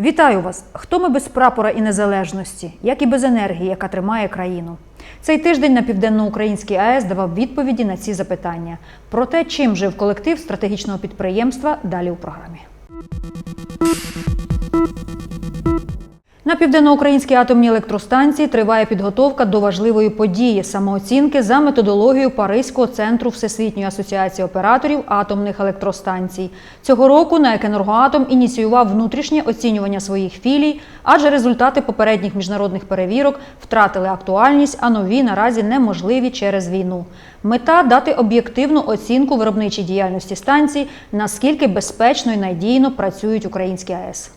Вітаю вас! Хто ми без прапора і незалежності, як і без енергії, яка тримає країну? Цей тиждень на південноукраїнській АЕС давав відповіді на ці запитання. Про те, чим жив колектив стратегічного підприємства, далі у програмі. На південноукраїнській атомній електростанції триває підготовка до важливої події самооцінки за методологією Паризького центру Всесвітньої асоціації операторів атомних електростанцій. Цього року НАЕК «Енергоатом» ініціював внутрішнє оцінювання своїх філій, адже результати попередніх міжнародних перевірок втратили актуальність, а нові наразі неможливі через війну. Мета дати об'єктивну оцінку виробничій діяльності станцій, наскільки безпечно і надійно працюють українські АЕС.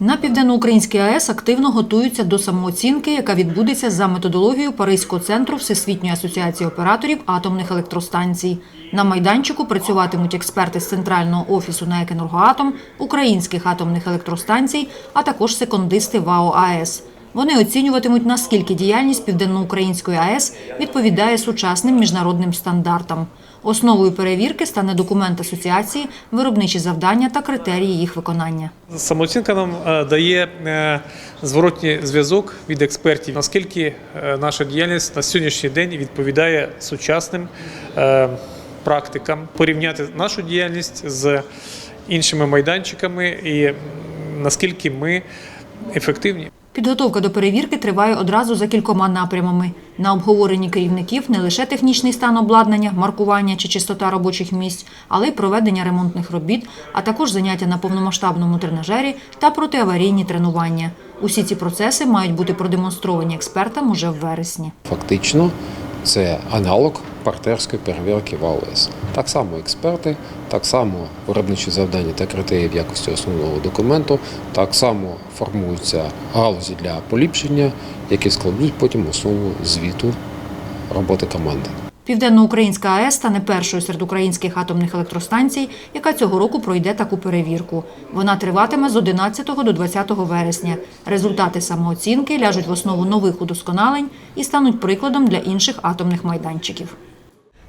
На південноукраїнській АЕС активно готуються до самооцінки, яка відбудеться за методологією Паризького центру Всесвітньої асоціації операторів атомних електростанцій. На майданчику працюватимуть експерти з центрального офісу НАЕК «Енергоатом», українських атомних електростанцій, а також секондисти ВАО АЕС. Вони оцінюватимуть, наскільки діяльність Південноукраїнської АЕС відповідає сучасним міжнародним стандартам. Основою перевірки стане документ асоціації, виробничі завдання та критерії їх виконання. Самооцінка нам е, дає е, зворотній зв'язок від експертів, наскільки е, наша діяльність на сьогоднішній день відповідає сучасним практикам, порівняти нашу діяльність з іншими майданчиками і наскільки ми ефективні. Підготовка до перевірки триває одразу за кількома напрямами. На обговоренні керівників не лише технічний стан обладнання, маркування чи чистота робочих місць, але й проведення ремонтних робіт, а також заняття на повномасштабному тренажері та протиаварійні тренування. Усі ці процеси мають бути продемонстровані експертам уже в вересні. Фактично, це аналог партнерської перевірки в АОС. Так само експерти, так само виробничі завдання та критерії в якості основного документу, так само формуються галузі для поліпшення, які складуть потім основу звіту роботи команди. Південноукраїнська АЕС стане першою серед українських атомних електростанцій, яка цього року пройде таку перевірку. Вона триватиме з 11 до 20 вересня. Результати самооцінки ляжуть в основу нових удосконалень і стануть прикладом для інших атомних майданчиків.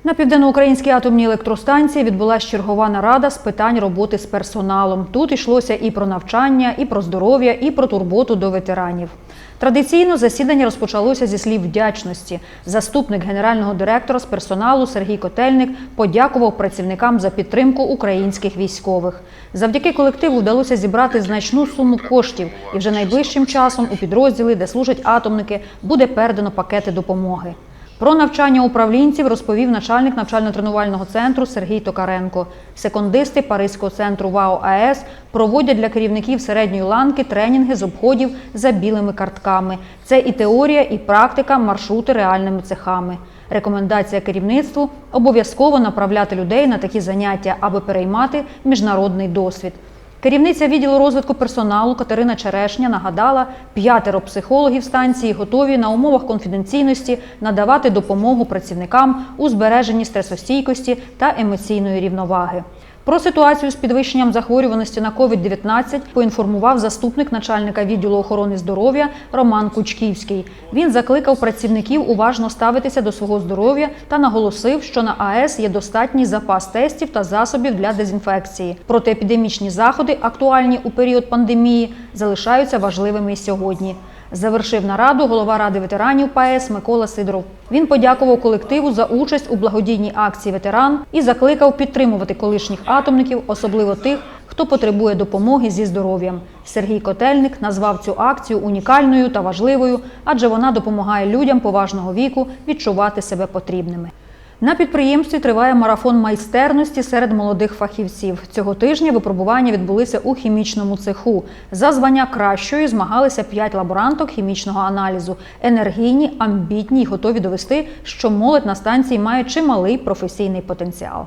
На південноукраїнській атомній електростанції відбулася чергова нарада з питань роботи з персоналом. Тут йшлося і про навчання, і про здоров'я, і про турботу до ветеранів. Традиційно засідання розпочалося зі слів вдячності. Заступник генерального директора з персоналу Сергій Котельник подякував працівникам за підтримку українських військових. Завдяки колективу вдалося зібрати значну суму коштів, і вже найближчим часом у підрозділи, де служать атомники, буде передано пакети допомоги. Про навчання управлінців розповів начальник навчально-тренувального центру Сергій Токаренко. Секондисти Паризького центру ВАО АЕС проводять для керівників середньої ланки тренінги з обходів за білими картками. Це і теорія, і практика, маршрути реальними цехами. Рекомендація керівництву обов'язково направляти людей на такі заняття, аби переймати міжнародний досвід. Керівниця відділу розвитку персоналу Катерина Черешня нагадала, п'ятеро психологів станції готові на умовах конфіденційності надавати допомогу працівникам у збереженні стресостійкості та емоційної рівноваги. Про ситуацію з підвищенням захворюваності на COVID-19 поінформував заступник начальника відділу охорони здоров'я Роман Кучківський. Він закликав працівників уважно ставитися до свого здоров'я та наголосив, що на АЕС є достатній запас тестів та засобів для дезінфекції. Протиепідемічні заходи, актуальні у період пандемії, залишаються важливими сьогодні. Завершив нараду голова ради ветеранів ПАЕС Микола Сидоров. Він подякував колективу за участь у благодійній акції ветеран і закликав підтримувати колишніх атомників, особливо тих, хто потребує допомоги зі здоров'ям. Сергій Котельник назвав цю акцію унікальною та важливою, адже вона допомагає людям поважного віку відчувати себе потрібними. На підприємстві триває марафон майстерності серед молодих фахівців. Цього тижня випробування відбулися у хімічному цеху. За звання кращої змагалися п'ять лаборанток хімічного аналізу. Енергійні, амбітні й готові довести, що молодь на станції має чималий професійний потенціал.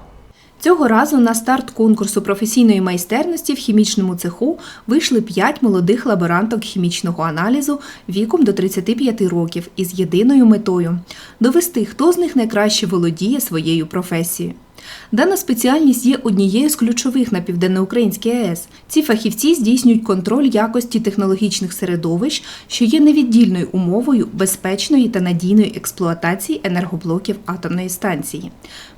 Цього разу на старт конкурсу професійної майстерності в хімічному цеху вийшли п'ять молодих лаборанток хімічного аналізу віком до 35 років із єдиною метою довести, хто з них найкраще володіє своєю професією. Дана спеціальність є однією з ключових на південноукраїнській АЕС. Ці фахівці здійснюють контроль якості технологічних середовищ, що є невіддільною умовою безпечної та надійної експлуатації енергоблоків атомної станції.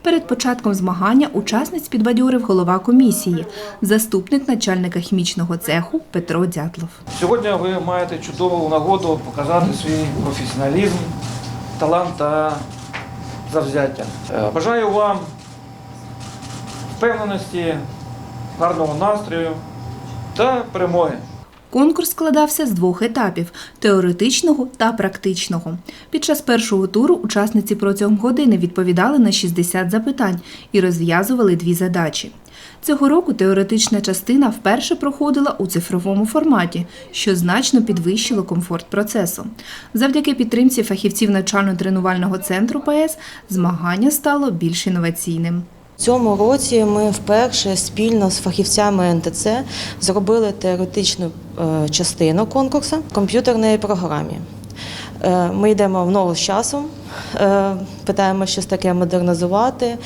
Перед початком змагання учасниць підбадьорив голова комісії, заступник начальника хімічного цеху Петро Дятлов. Сьогодні ви маєте чудову нагоду показати свій професіоналізм, талант та завзяття. Е, Бажаю вам впевненості, гарного настрою та перемоги. Конкурс складався з двох етапів теоретичного та практичного. Під час першого туру учасниці протягом години відповідали на 60 запитань і розв'язували дві задачі. Цього року теоретична частина вперше проходила у цифровому форматі, що значно підвищило комфорт процесу. Завдяки підтримці фахівців навчально-тренувального центру ПС змагання стало більш інноваційним. Цьому році ми вперше спільно з фахівцями НТЦ зробили теоретичну е, частину конкурсу в комп'ютерної програмі. Е, Ми йдемо в ногу з часом, е, питаємо щось таке модернізувати.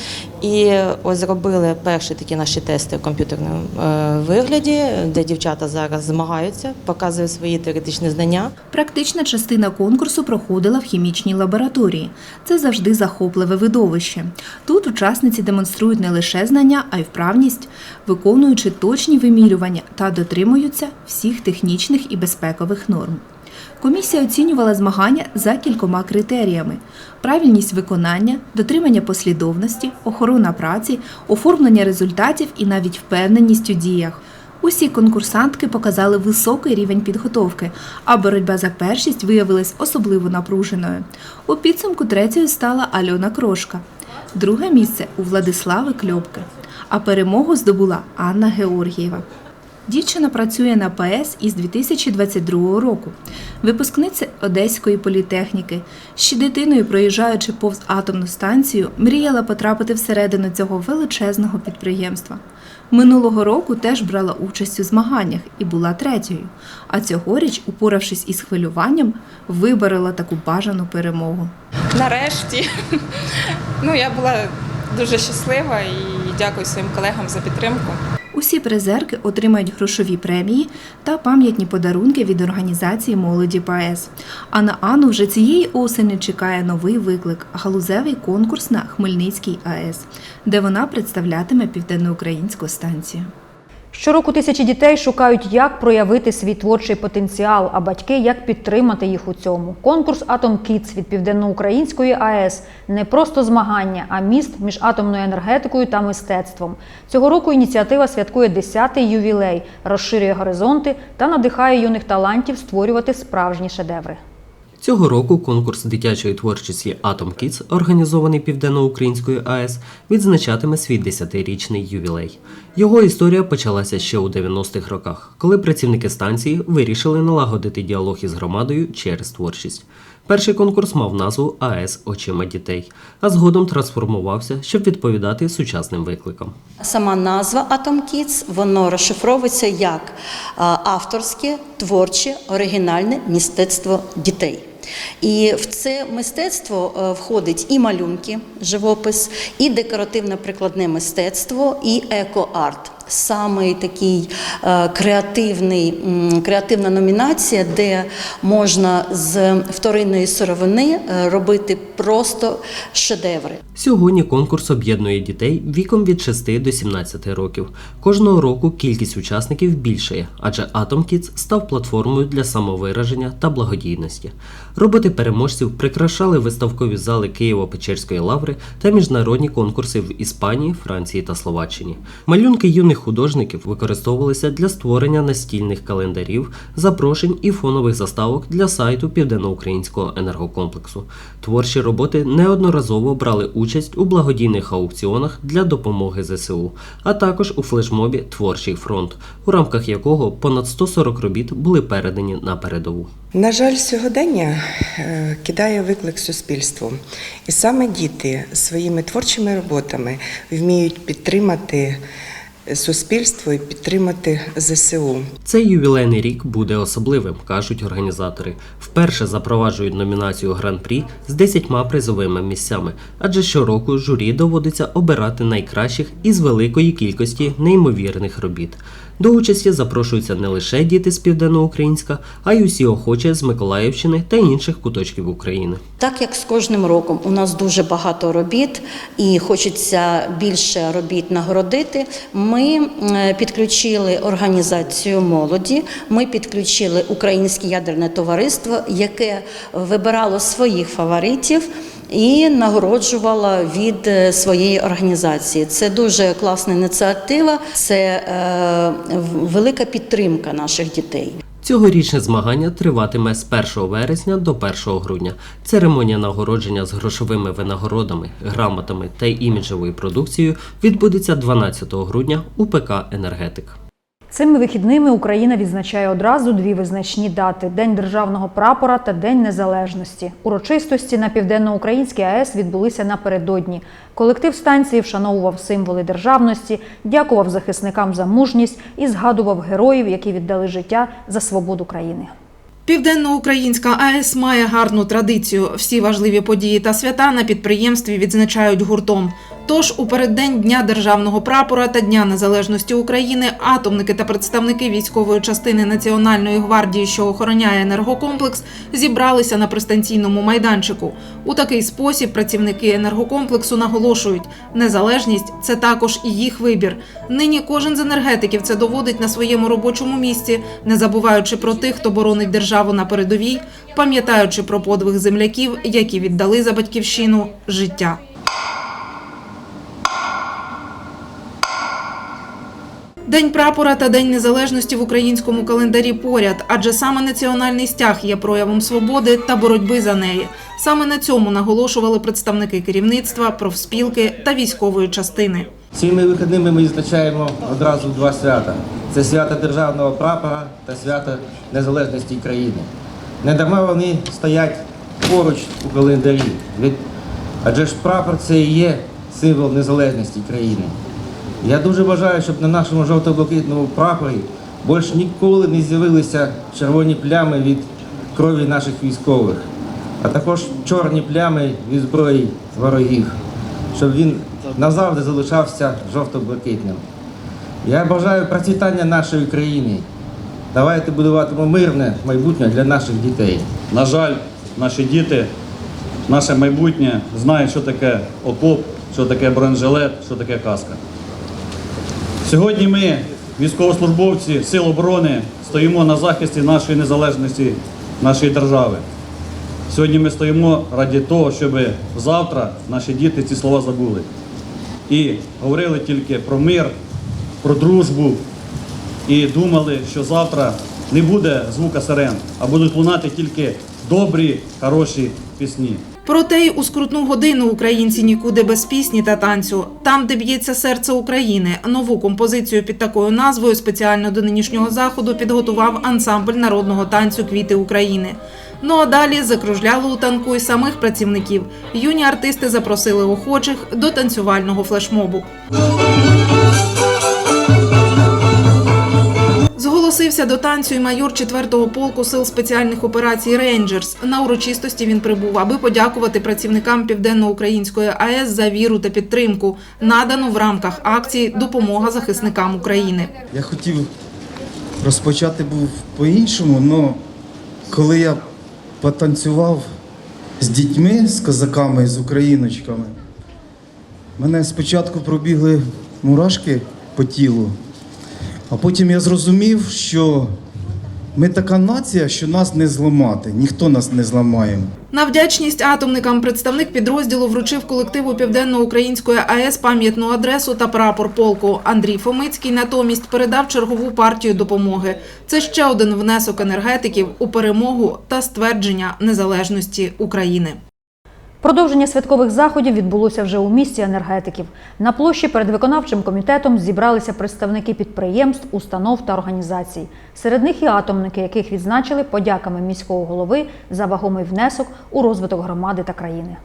І ось зробили перші такі наші тести в комп'ютерному е, вигляді, де дівчата зараз змагаються, показують свої теоретичні знання. Практична частина конкурсу проходила в хімічній лабораторії. Це завжди захопливе видовище. Тут учасниці демонструють не лише знання, а й вправність, виконуючи точні вимірювання та дотримуються всіх технічних і безпекових норм. Комісія оцінювала змагання за кількома критеріями: правильність виконання, дотримання послідовності, охорона праці, оформлення результатів і навіть впевненість у діях. Усі конкурсантки показали високий рівень підготовки, а боротьба за першість виявилась особливо напруженою. У підсумку третьою стала Альона Крошка, друге місце у Владислави Кльопки, а перемогу здобула Анна Георгієва. Дівчина працює на ПС із 2022 року. Випускниця Одеської політехніки. Ще дитиною, проїжджаючи повз атомну станцію, мріяла потрапити всередину цього величезного підприємства. Минулого року теж брала участь у змаганнях і була третьою. А цьогоріч, упоравшись із хвилюванням, виборола таку бажану перемогу. Нарешті. Ну, я була дуже щаслива і дякую своїм колегам за підтримку. Усі призерки отримають грошові премії та пам'ятні подарунки від організації молоді ПАЕС. А на Анну вже цієї осені чекає новий виклик галузевий конкурс на Хмельницькій АЕС, де вона представлятиме південноукраїнську станцію. Щороку тисячі дітей шукають, як проявити свій творчий потенціал, а батьки як підтримати їх у цьому. Конкурс Атом Кітс від Південноукраїнської АЕС не просто змагання, а міст між атомною енергетикою та мистецтвом. Цього року ініціатива святкує 10-й ювілей, розширює горизонти та надихає юних талантів створювати справжні шедеври. Цього року конкурс дитячої творчості Атом Kids, організований Південноукраїнською АЕС, відзначатиме свій 10-річний ювілей. Його історія почалася ще у 90-х роках, коли працівники станції вирішили налагодити діалог із громадою через творчість. Перший конкурс мав назву АЕС очима дітей, а згодом трансформувався, щоб відповідати сучасним викликам. Сама назва Atom Kids, воно розшифровується як авторське, творче, оригінальне мистецтво дітей. І в це мистецтво е, входить і малюнки, живопис, і декоративно-прикладне мистецтво, і еко-арт. Саме такий е, креативний, креативна номінація, де можна з вторинної сировини е, робити просто шедеври. Сьогодні конкурс об'єднує дітей віком від 6 до 17 років. Кожного року кількість учасників більшає, адже Atom Kids став платформою для самовираження та благодійності. Роботи переможців прикрашали виставкові зали Києво-Печерської лаври та міжнародні конкурси в Іспанії, Франції та Словаччині. Малюнки юних художників використовувалися для створення настільних календарів, запрошень і фонових заставок для сайту Південноукраїнського енергокомплексу. Творчі роботи неодноразово брали участь у благодійних аукціонах для допомоги ЗСУ, а також у флешмобі Творчий фронт, у рамках якого понад 140 робіт були передані на передову. На жаль, сьогодення е, кидає виклик суспільству, і саме діти своїми творчими роботами вміють підтримати суспільство і підтримати ЗСУ. Цей ювілейний рік буде особливим, кажуть організатори. Вперше запроваджують номінацію Гран-прі з 10 призовими місцями, адже щороку журі доводиться обирати найкращих із великої кількості неймовірних робіт. До участі запрошуються не лише діти з Південноукраїнська, а й усі охочі з Миколаївщини та інших куточків України. Так як з кожним роком у нас дуже багато робіт і хочеться більше робіт нагородити, ми підключили організацію молоді, ми підключили Українське ядерне товариство, яке вибирало своїх фаворитів. І нагороджувала від е, своєї організації. Це дуже класна ініціатива, це е, велика підтримка наших дітей. Цьогорічне змагання триватиме з 1 вересня до 1 грудня. Церемонія нагородження з грошовими винагородами, грамотами та іміджевою продукцією відбудеться 12 грудня у ПК Енергетик. Цими вихідними Україна відзначає одразу дві визначні дати: День державного прапора та День Незалежності. Урочистості на південноукраїнській АЕС відбулися напередодні. Колектив станції вшановував символи державності, дякував захисникам за мужність і згадував героїв, які віддали життя за свободу країни. Південноукраїнська АЕС має гарну традицію. Всі важливі події та свята на підприємстві відзначають гуртом. Тож у переддень Дня державного прапора та Дня Незалежності України атомники та представники військової частини Національної гвардії, що охороняє енергокомплекс, зібралися на пристанційному майданчику. У такий спосіб працівники енергокомплексу наголошують, незалежність це також і їх вибір. Нині кожен з енергетиків це доводить на своєму робочому місці, не забуваючи про тих, хто боронить державу на передовій, пам'ятаючи про подвиг земляків, які віддали за батьківщину життя. День прапора та День незалежності в українському календарі поряд, адже саме національний стяг є проявом свободи та боротьби за неї. Саме на цьому наголошували представники керівництва, профспілки та військової частини. Цими вихідними ми відзначаємо одразу два свята: це свято державного прапора та свято незалежності країни. Не дарма вони стоять поруч у календарі. Адже ж прапор це і є символ незалежності країни. Я дуже бажаю, щоб на нашому жовто-блакитному прапорі більш ніколи не з'явилися червоні плями від крові наших військових, а також чорні плями від зброї ворогів, щоб він назавжди залишався жовто-блакитним. Я бажаю процвітання нашої країни. Давайте будуватимемо мирне майбутнє для наших дітей. На жаль, наші діти, наше майбутнє знають, що таке окоп, що таке бронежилет, що таке каска. Сьогодні ми, військовослужбовці Сил оборони, стоїмо на захисті нашої незалежності, нашої держави. Сьогодні ми стоїмо раді того, щоб завтра наші діти ці слова забули. І говорили тільки про мир, про дружбу, і думали, що завтра не буде звука сирен, а будуть лунати тільки добрі, хороші пісні. Проте й у скрутну годину українці нікуди без пісні та танцю. Там, де б'ється серце України, нову композицію під такою назвою спеціально до нинішнього заходу підготував ансамбль народного танцю Квіти України. Ну а далі закружляли у танку й самих працівників. Юні артисти запросили охочих до танцювального флешмобу. Зголосився до танцю і майор 4-го полку сил спеціальних операцій Рейнджерс. На урочистості він прибув, аби подякувати працівникам Південно-Української АЕС за віру та підтримку, надану в рамках акції Допомога захисникам України. Я хотів розпочати був по-іншому, але коли я потанцював з дітьми, з козаками, з україночками, мене спочатку пробігли мурашки по тілу, а потім я зрозумів, що ми така нація, що нас не зламати, ніхто нас не зламає. На вдячність атомникам представник підрозділу вручив колективу Південно-Української АЕС пам'ятну адресу та прапор полку. Андрій Фомицький натомість передав чергову партію допомоги. Це ще один внесок енергетиків у перемогу та ствердження незалежності України. Продовження святкових заходів відбулося вже у місті енергетиків. На площі перед виконавчим комітетом зібралися представники підприємств, установ та організацій. Серед них і атомники, яких відзначили подяками міського голови за вагомий внесок у розвиток громади та країни.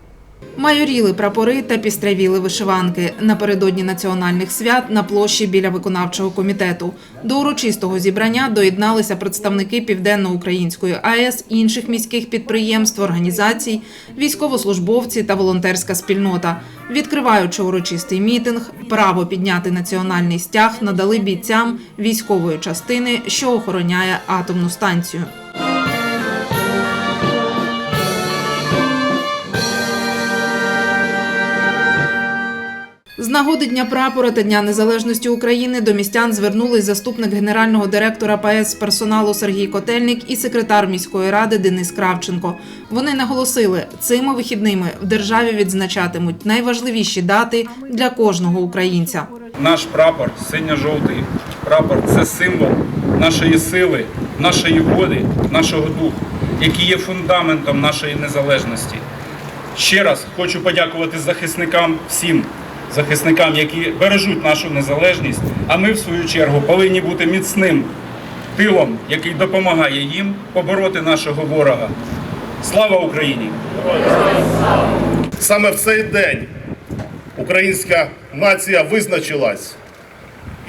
Майоріли прапори та пістрявіли вишиванки напередодні національних свят на площі біля виконавчого комітету. До урочистого зібрання доєдналися представники Південно-Української АЕС, інших міських підприємств, організацій, військовослужбовці та волонтерська спільнота. Відкриваючи урочистий мітинг, право підняти національний стяг надали бійцям військової частини, що охороняє атомну станцію. Нагоди Дня прапора та Дня Незалежності України до містян звернулись заступник генерального директора ПАЕС персоналу Сергій Котельник і секретар міської ради Денис Кравченко. Вони наголосили, цими вихідними в державі відзначатимуть найважливіші дати для кожного українця. Наш прапор синьо-жовтий прапор це символ нашої сили, нашої волі, нашого духу, який є фундаментом нашої незалежності. Ще раз хочу подякувати захисникам всім захисникам, які бережуть нашу незалежність. А ми, в свою чергу, повинні бути міцним тилом, який допомагає їм побороти нашого ворога. Слава Україні! Саме в цей день українська нація визначилась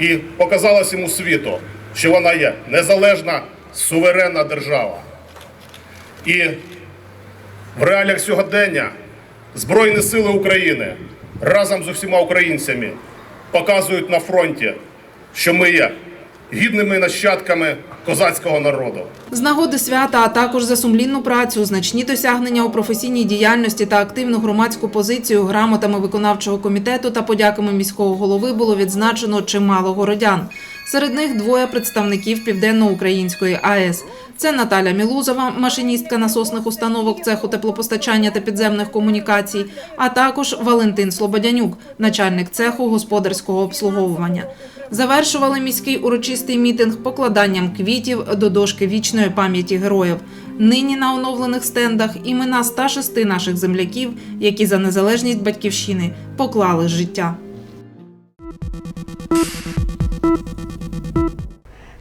і показала всьому світу, що вона є незалежна, суверенна держава. І в реаліях сьогодення Збройні сили України разом з усіма українцями показують на фронті, що ми є гідними нащадками козацького народу. З нагоди свята, а також за сумлінну працю, значні досягнення у професійній діяльності та активну громадську позицію грамотами виконавчого комітету та подяками міського голови було відзначено чимало городян. Серед них двоє представників Південно-Української АЕС. Це Наталя Мілузова, машиністка насосних установок цеху теплопостачання та підземних комунікацій, а також Валентин Слободянюк, начальник цеху господарського обслуговування. Завершували міський урочистий мітинг покладанням квітів до дошки вічної пам'яті героїв. Нині на оновлених стендах імена 106 наших земляків, які за незалежність батьківщини поклали життя.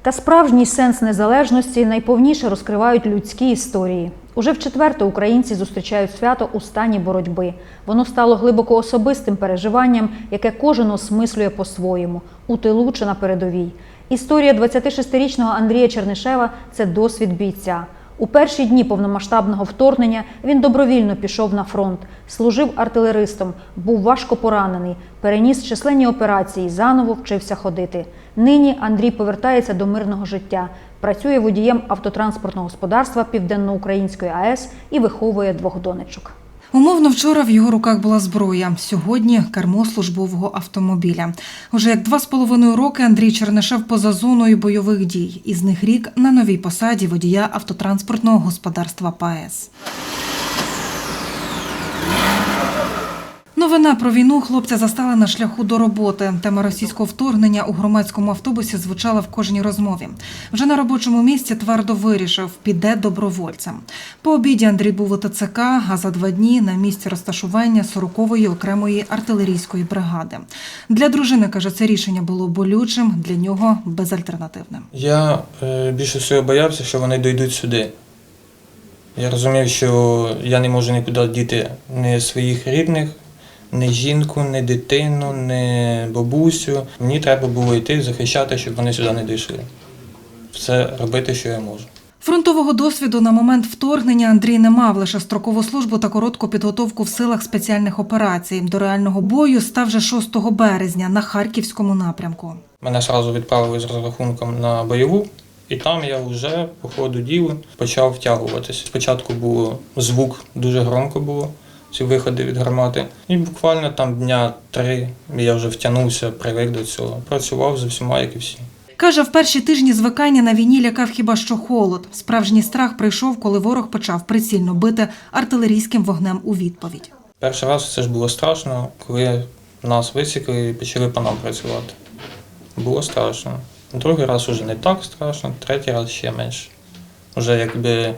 Та справжній сенс незалежності найповніше розкривають людські історії. Уже в четверте українці зустрічають свято у стані боротьби. Воно стало глибоко особистим переживанням, яке кожен осмислює по-своєму у тилу чи на передовій. Історія 26-річного Андрія Чернишева це досвід бійця. У перші дні повномасштабного вторгнення він добровільно пішов на фронт, служив артилеристом, був важко поранений, переніс численні операції, заново вчився ходити. Нині Андрій повертається до мирного життя, працює водієм автотранспортного господарства Південноукраїнської АЕС і виховує двох донечок. Умовно вчора в його руках була зброя. Сьогодні кермо службового автомобіля. Уже як два з половиною роки Андрій Чернишев поза зоною бойових дій. Із них рік на новій посаді водія автотранспортного господарства ПАЕС. Новина про війну хлопця застала на шляху до роботи. Тема російського вторгнення у громадському автобусі звучала в кожній розмові. Вже на робочому місці твердо вирішив, піде добровольцем. По обіді Андрій був у ТЦК, а за два дні на місці розташування 40-ї окремої артилерійської бригади. Для дружини каже, це рішення було болючим, для нього безальтернативним. Я е, більше всього боявся, що вони дійдуть сюди. Я розумів, що я не можу нікуди діти ні своїх рідних, ні жінку, ні дитину, ні бабусю. Мені треба було йти захищати, щоб вони сюди не дійшли. Все робити, що я можу. Фронтового досвіду на момент вторгнення Андрій не мав лише строкову службу та коротку підготовку в силах спеціальних операцій. До реального бою став вже 6 березня на харківському напрямку. Мене одразу відправили з розрахунком на бойову, і там я вже по ходу діла почав втягуватися. Спочатку було звук дуже громко було, ці виходи від гармати. І буквально там дня три я вже втягнувся, привик до цього. Працював з усіма, як і всі. Каже, в перші тижні звикання на війні лякав хіба що холод. Справжній страх прийшов, коли ворог почав прицільно бити артилерійським вогнем у відповідь. Перший раз це ж було страшно, коли нас висікли і почали по нам працювати. Було страшно. Другий раз уже не так страшно, третій раз ще менше. Уже якби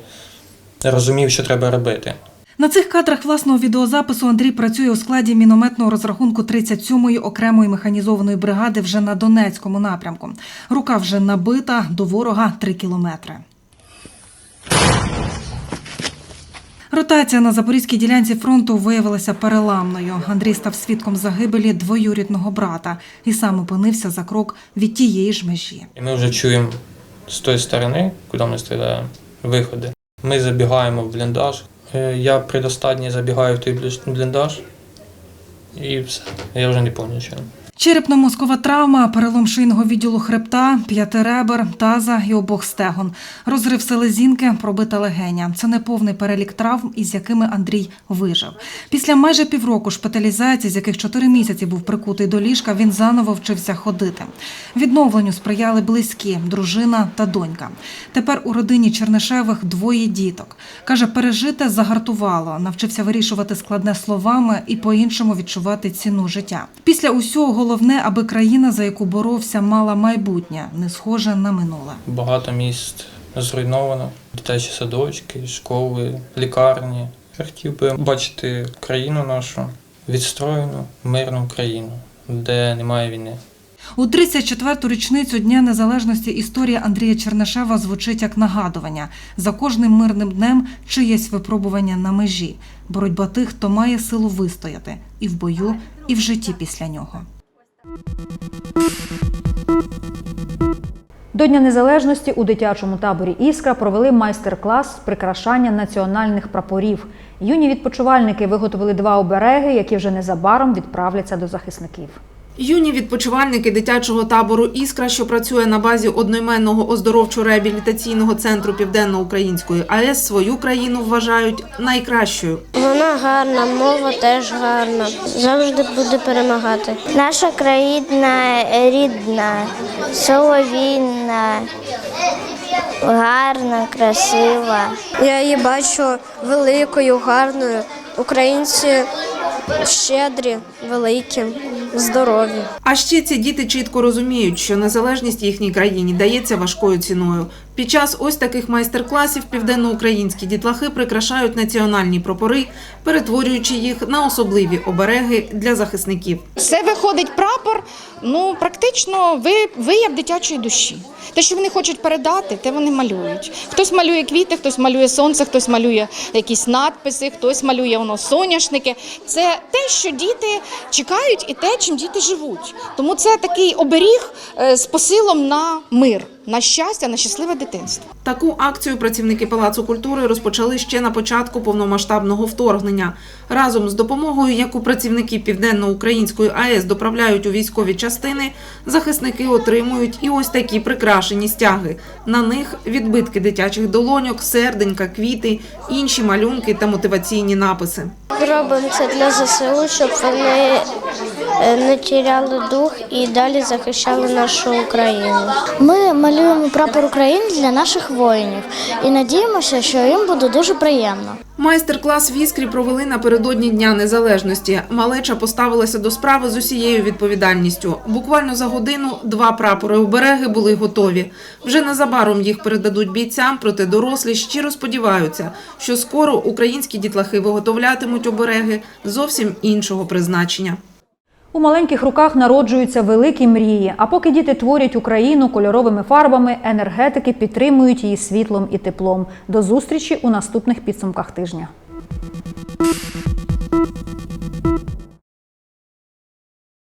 розумів, що треба робити. На цих кадрах власного відеозапису Андрій працює у складі мінометного розрахунку 37-ї окремої механізованої бригади вже на Донецькому напрямку. Рука вже набита, до ворога 3 кілометри. Ротація на запорізькій ділянці фронту виявилася переламною. Андрій став свідком загибелі двоюрідного брата і сам опинився за крок від тієї ж межі. І ми вже чуємо з тої сторони, куди ми стріляємо, виходи. Ми забігаємо в бліндаж. Е, Я предостатній забігаю в той бліндаж. І все. Я вже не пам'ятаю. Черепно-мозкова травма, перелом шийного відділу хребта, п'яти ребер, таза і обох стегон. Розрив селезінки, пробита легеня. Це неповний перелік травм, із якими Андрій вижив. Після майже півроку шпиталізації, з яких чотири місяці був прикутий до ліжка, він заново вчився ходити. Відновленню сприяли близькі, дружина та донька. Тепер у родині Чернишевих двоє діток. Каже, пережите загартувало, навчився вирішувати складне словами і по-іншому відчувати ціну життя. Після усього головне, аби країна, за яку боровся, мала майбутнє, не схоже на минуле. Багато міст зруйновано. Дитячі садочки, школи, лікарні. Я хотів би бачити країну нашу відстроєну, мирну країну, де немає війни. У 34-ту річницю Дня Незалежності історія Андрія Чернишева звучить як нагадування за кожним мирним днем чиєсь випробування на межі, боротьба тих, хто має силу вистояти і в бою, і в житті після нього. До Дня Незалежності у дитячому таборі Іскра провели майстер-клас з прикрашання національних прапорів. Юні відпочивальники виготовили два обереги, які вже незабаром відправляться до захисників. Юні відпочивальники дитячого табору Іскра, що працює на базі одноіменного оздоровчо-реабілітаційного центру Південно-Української АЕС, свою країну вважають найкращою. Вона гарна, мова теж гарна. Завжди буде перемагати. Наша країна рідна, соловінна, гарна, красива. Я її бачу великою, гарною. Українці щедрі, великі, здорові. А ще ці діти чітко розуміють, що незалежність їхній країні дається важкою ціною. Під час ось таких майстер-класів південноукраїнські дітлахи прикрашають національні прапори, перетворюючи їх на особливі обереги для захисників. Це виходить прапор, ну практично ви- вияв дитячої душі. Те, що вони хочуть передати, те вони малюють. Хтось малює квіти, хтось малює сонце, хтось малює якісь надписи, хтось малює воно соняшники. Це те, що діти чекають, і те, чим діти живуть. Тому це такий оберіг е, з посилом на мир, на щастя, на щасливе дитинство. Таку акцію працівники Палацу культури розпочали ще на початку повномасштабного вторгнення. Разом з допомогою, яку працівники Південно-Української АЕС доправляють у військові частини, захисники отримують і ось такі прикрашені стяги. На них відбитки дитячих долоньок, серденька, квіти, інші малюнки та мотиваційні написи. Робимо це для ЗСУ, щоб вони е, не тіряли дух і далі захищали нашу Україну. Ми малюємо прапор України для наших воїнів і надіємося, що їм буде дуже приємно. Майстер-клас в Іскрі провели напередодні Дня Незалежності. Малеча поставилася до справи з усією відповідальністю. Буквально за годину два прапори обереги були готові. Вже незабаром їх передадуть бійцям, проте дорослі щиро сподіваються, що скоро українські дітлахи виготовлятимуть обереги зовсім іншого призначення. У маленьких руках народжуються великі мрії. А поки діти творять Україну кольоровими фарбами, енергетики підтримують її світлом і теплом. До зустрічі у наступних підсумках тижня.